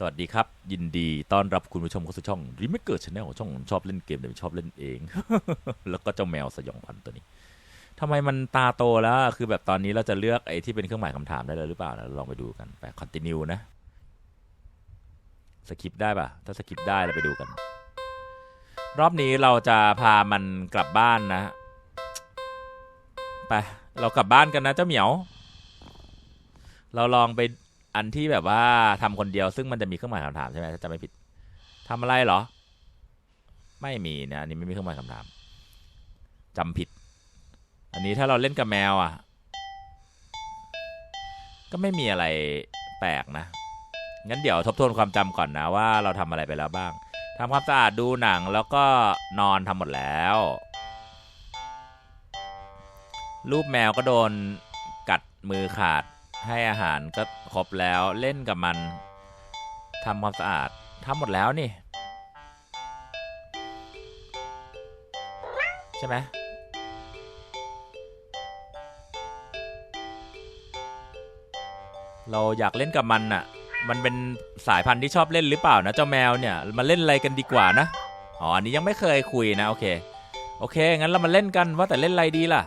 สวัสดีครับ ยินดีต้อนรับคุณผู้ชมเข้าสู่ช่องริมเกิดชาแนลช่องชอบเล่นเกมแต่ไม่ชอบเล่นเอง แล้วก็เจ้าแมวสยองขวัญตัวนี้ทำไมมันตาโตแล้วคือแบบตอนนี้เราจะเลือกไอ้ที่เป็นเครื่องหมายคำถามได้เลยหรือเปล่านะลองไปดูกันไปคอนติเนียนะสกิปได้ปะถ้าสกิปได้เราไปดูกัน รอบนี้เราจะพามันกลับบ้านนะไปเรากลับบ้านกันนะเจ้าเหมียว เราลองไป อันที่แบบว่าทำคนเดียวซึ่งมันจะมีเครื่องหมายคำถามใช่ไหมถ้าจำไม่ผิดทำอะไรเหรอ ไม่มีนะอันนี้ไม่มีเครื่องหมายคำถามจำผิด อันนี้ถ้าเราเล่นกับแมวอะ ก็ไม่มีอะไรแปลกนะงั้นเดี๋ยวทบทวนความจำก่อนนะว่าเราทำอะไรไปแล้วบ้างทำความสะอาดดูหนังแล้วก็นอนทำหมดแล้ว รูปแมวก็โดนกัดมือขาด ให้อาหารก็ครบแล้วเล่นกับมันทำความสะอาดทำหมดแล้วนี่ ใช่ไหมเราอยากเล่นกับมันน่ะ มันเป็นสายพันธุ์ที่ชอบเล่นหรือเปล่านะเจ้าแมวเนี่ย มาเล่นอะไรกันดีกว่านะ อ๋อ อันนี้ยังไม่เคยคุยนะโอเค โอเค งั้นเรามาเล่นกันว่าแต่เล่นอะไรดีล่ะ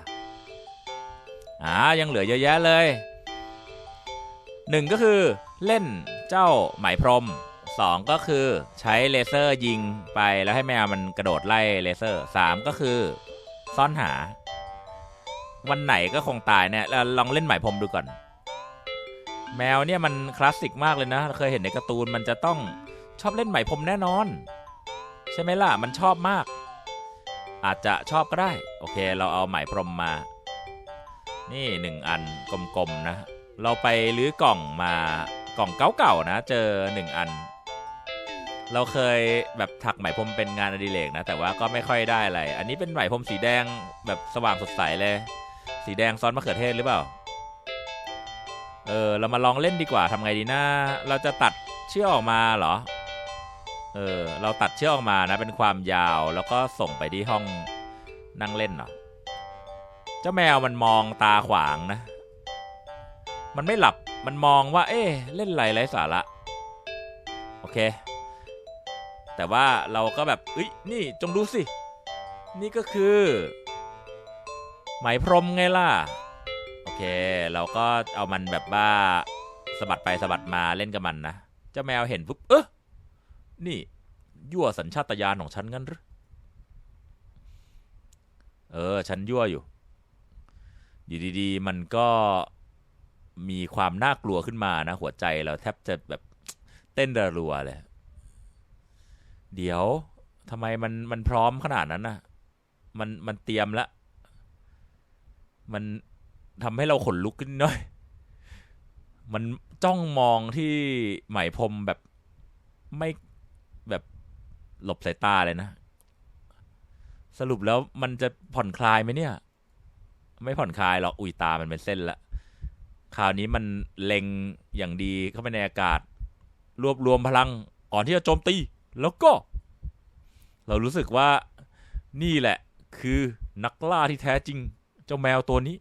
อ่า ยังเหลือเยอะแยะเลย หนึ่งก็คือเล่นเจ้าไหมพรมสองก็คือใช้เลเซอร์ยิงไปแล้วให้แมวมันกระโดดไล่เลเซอร์สามก็คือซ่อนหา วันไหนก็คงตายเนี่ยเราลองเล่นไหมพรมดูก่อน แมวเนี่ยมันคลาสสิกมากเลยนะเคยเห็นในการ์ตูนมันจะต้องชอบเล่นไหมพรมแน่นอน ใช่ไหมล่ะมันชอบมาก อาจจะชอบก็ได้ โอเค เราเอาไหมพรมมา นี่หนึ่งอันกลมๆนะ เราไปรื้อกล่องมากล่องเก่าๆนะ เจอหนึ่งอัน เราเคยแบบถักไหมพรมเป็นงานอดิเรกนะ แต่ว่าก็ไม่ค่อยได้อะไรอันนี้เป็นไหมพรมสีแดงแบบสว่างสดใสเลย สีแดงซ้อนมะเขือเทศหรือเปล่าเออเรามาลองเล่นดีกว่าทำไงดีนะเราจะตัดเชือกออกมาเหรอเออเราตัดเชือกออกมานะเป็นความยาวแล้วก็ส่งไปที่ห้องนั่งเล่นเหรอเจ้าแมวมันมองตาขวางนะ มันไม่หลับมันมองว่า เอ๊ะเล่นไรไร้สาระโอเค แต่ว่าเราก็แบบเอ้ยนี่จงดูสิ นี่ก็คือไหมพรมไงล่ะ โอเค เราก็เอามันแบบว่าสะบัดไปสะบัดมาเล่นกับมันนะเจ้าแมวเห็นปุ๊บเออนี่ ยั่วสัญชาตญาณของฉันงั้นหรือเออ ฉันยั่วอยู่ อยู่ดีๆ มันก็ มีความน่ากลัวขึ้นมานะ หัวใจเราแทบจะแบบเต้นรัวเลย เดี๋ยวทำไมมันมันพร้อมขนาดนั้นนะมันมันเตรียมแล้วมันทำให้เราขนลุกขึ้นหน่อย มันจ้องมองที่ไหมพรมแบบไม่แบบหลบสายตาเลยนะ สรุปแล้วมันจะผ่อนคลายไหมเนี่ย ไม่ผ่อนคลายหรอก อุยตามันเป็นเส้นละ คราวนี้มันเล็งอย่างดีเข้าไปในอากาศ รวบรวมพลังก่อนที่จะโจมตี แล้วก็ เรารู้สึกว่านี่แหละคือนักล่าที่แท้จริง เจ้าแมวตัวนี้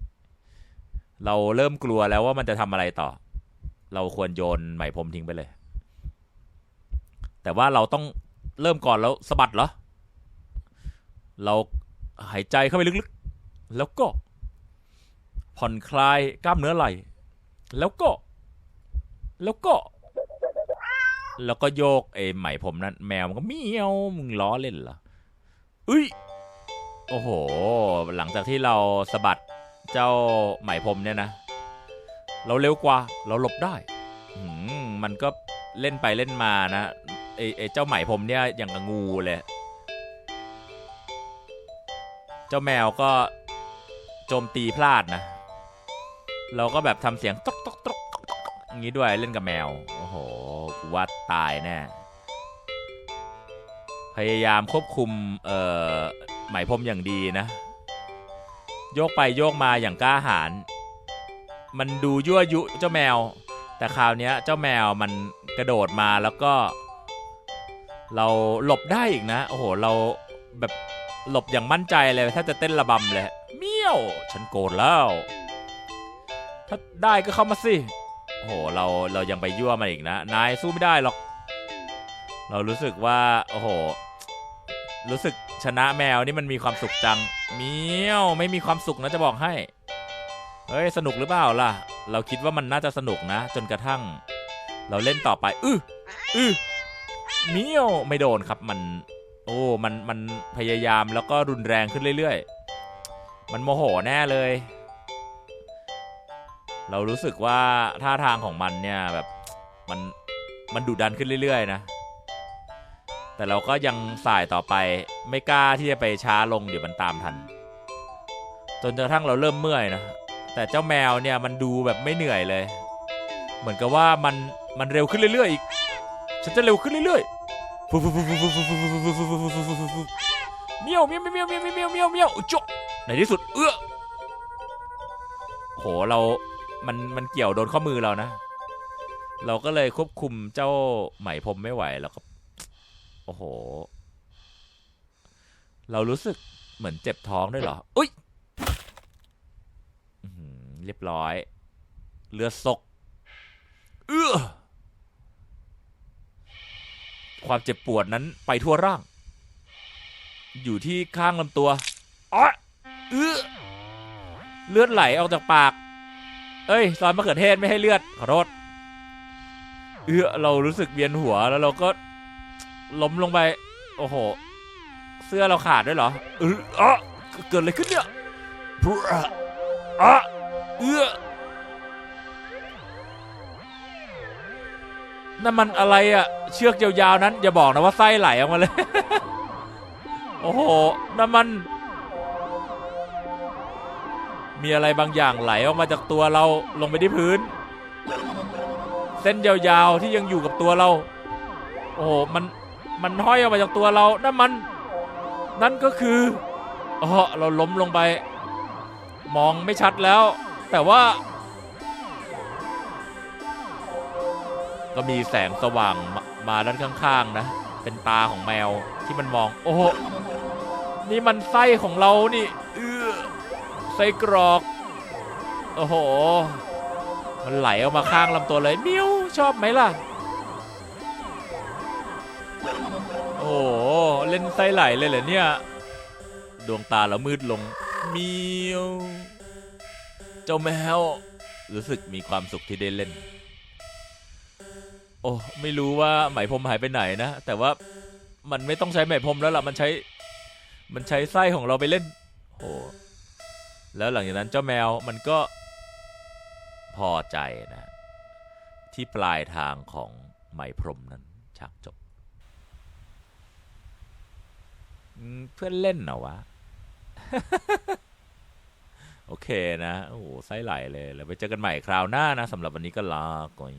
เราเริ่มกลัวแล้วว่ามันจะทำอะไรต่อ เราควรโยนไหมพรมทิ้งไปเลย แต่ว่าเราต้องเริ่มก่อนแล้วสะบัดเหรอ เราหายใจเข้าไปลึกๆ แล้วก็ผ่อนคลายกล้ามเนื้อไหล่ แล้วก็ แล้วก็ แล้วก็โยกไอ้ไหมผมนั้นแมวมันก็เมียวมึงล้อเล่นเหรออุ้ยโอ้โห หลังจากที่เราสะบัดเจ้าไหมพรมเนี่ยนะ เราเร็วกว่า เราหลบได้อืมมันก็เล่นไปเล่นมานะไอ้ไอ้เจ้าไหมพรมเนี่ยอย่างกับงูเลย เจ้าแมวก็โจมตีพลาดนะ เราก็แบบทำเสียงตกตกตกตกตกอย่างนี้ด้วยเล่นกับแมว โอ้โหกูว่าตายแน่ พยายามควบคุมเอ่อไหมพรมอย่างดีนะ โยกไปโยกมาอย่างกล้าหาญมันดูยั่วยุเจ้าแมว แต่คราวนี้เจ้าแมวมันกระโดดมาแล้วก็ เราหลบได้อีกนะ โอ้โห เราแบบหลบอย่างมั่นใจเลยถ้าจะเต้นระบำเลย เมียว ฉันโกรธแล้ว ถ้าได้ก็เข้ามาสิโอ้โหเราเรายังไปยั่วมันอีกนะ นายสู้ไม่ได้หรอก เรารู้สึกว่า โอ้โห รู้สึกชนะแมวนี่มันมีความสุขจัง เมียวไม่มีความสุขนะจะบอกให้ เฮ้ย สนุกหรือเปล่าล่ะ เราคิดว่ามันน่าจะสนุกนะ จนกระทั่ง เราเล่นต่อไป อื้ออื้อเมียวไม่โดนครับมัน โอ้ มันมันพยายามแล้วก็รุนแรงขึ้นเรื่อยๆ มันโมโหแน่เลย เรารู้สึกว่าท่าทางของมันเนี่ยแบบมันมันดุดันขึ้นเรื่อยๆนะ แต่เราก็ยังสายต่อไปไม่กล้าที่จะไปช้าลงเดี๋ยวมันตามทัน จนกระทั่งเราเริ่มเมื่อยนะ แต่เจ้าแมวเนี่ยมันดูแบบไม่เหนื่อยเลย เหมือนกับว่ามันมันเร็วขึ้นเรื่อยๆอีก ฉันจะเร็วขึ้นเรื่อยๆเมียวเมียวเมียวเมียวเมียวเมียวเมียวเมียวจ๊ะในที่สุดเอื้อโหเรา มันมันเกี่ยวโดนข้อมือเรานะ เราก็เลยควบคุมเจ้าไหมพรมไม่ไหวแล้วก็โอ้โห เรารู้สึกเหมือนเจ็บท้องด้วยเหรอ อุ้ยเรียบร้อย เลือดซกเอื้อความเจ็บปวดนั้นไปทั่วร่าง อยู่ที่ข้างลำตัวอ๋อเอื้อเลือดไหลออกจากปาก เอ้ยซอสมะเขือเทศไม่ให้เลือดขอโทษเออเรารู้สึกเวียนหัวแล้วเราก็ล้มลงไป โอ้โห เสื้อเราขาดด้วยเหรอเอออะเกิดอะไรขึ้นเนี่ยพรอะอะเออนั่นมันอะไรอะเชือกยาวๆนั้น อย่าบอกนะว่าไส้ไหลออกมาเลย โอ้โหนั่นมัน มีอะไรบางอย่างไหลออกมาจากตัวเราลงไปที่พื้น เส้นยาวๆที่ยังอยู่กับตัวเรา โอ้โหมันมันห้อยออกมาจากตัวเรานั่นมัน นั่นก็คืออ๋อเราล้มลงไป มองไม่ชัดแล้ว แต่ว่า ก็มีแสงสว่างมามาด้านข้างๆนะ เป็นตาของแมวที่มันมอง โอ้โหนี่มันไส้ของเรานี่ ส้กรอก โอ้โห มันไหลออกมาข้างลำตัวเลย มิวชอบไหมล่ะ โอ้โห เล่นไส้ไหลเลยเหรอเนี่ย ดวงตาเรามืดลงมียวเจ้าแมว รู้สึกมีความสุขที่ได้เล่น โอ้ ไม่รู้ว่าไหมพรมหายไปไหนนะ แต่ว่ามันไม่ต้องใช้ไหมพรมแล้วล่ะ มันใช้ มันใช้ไส้ของเราไปเล่น แล้วหลังจากนั้นเจ้าแมวมันก็พอใจนะ ที่ปลายทางของไหมพรมนั้นฉากจบ เพื่อนเล่นเหรอวะ โอเคนะ โอ้โหไส้ไหลเลย แล้วไปเจอกันใหม่คราวหน้านะสำหรับวันนี้ก็ลาก่อน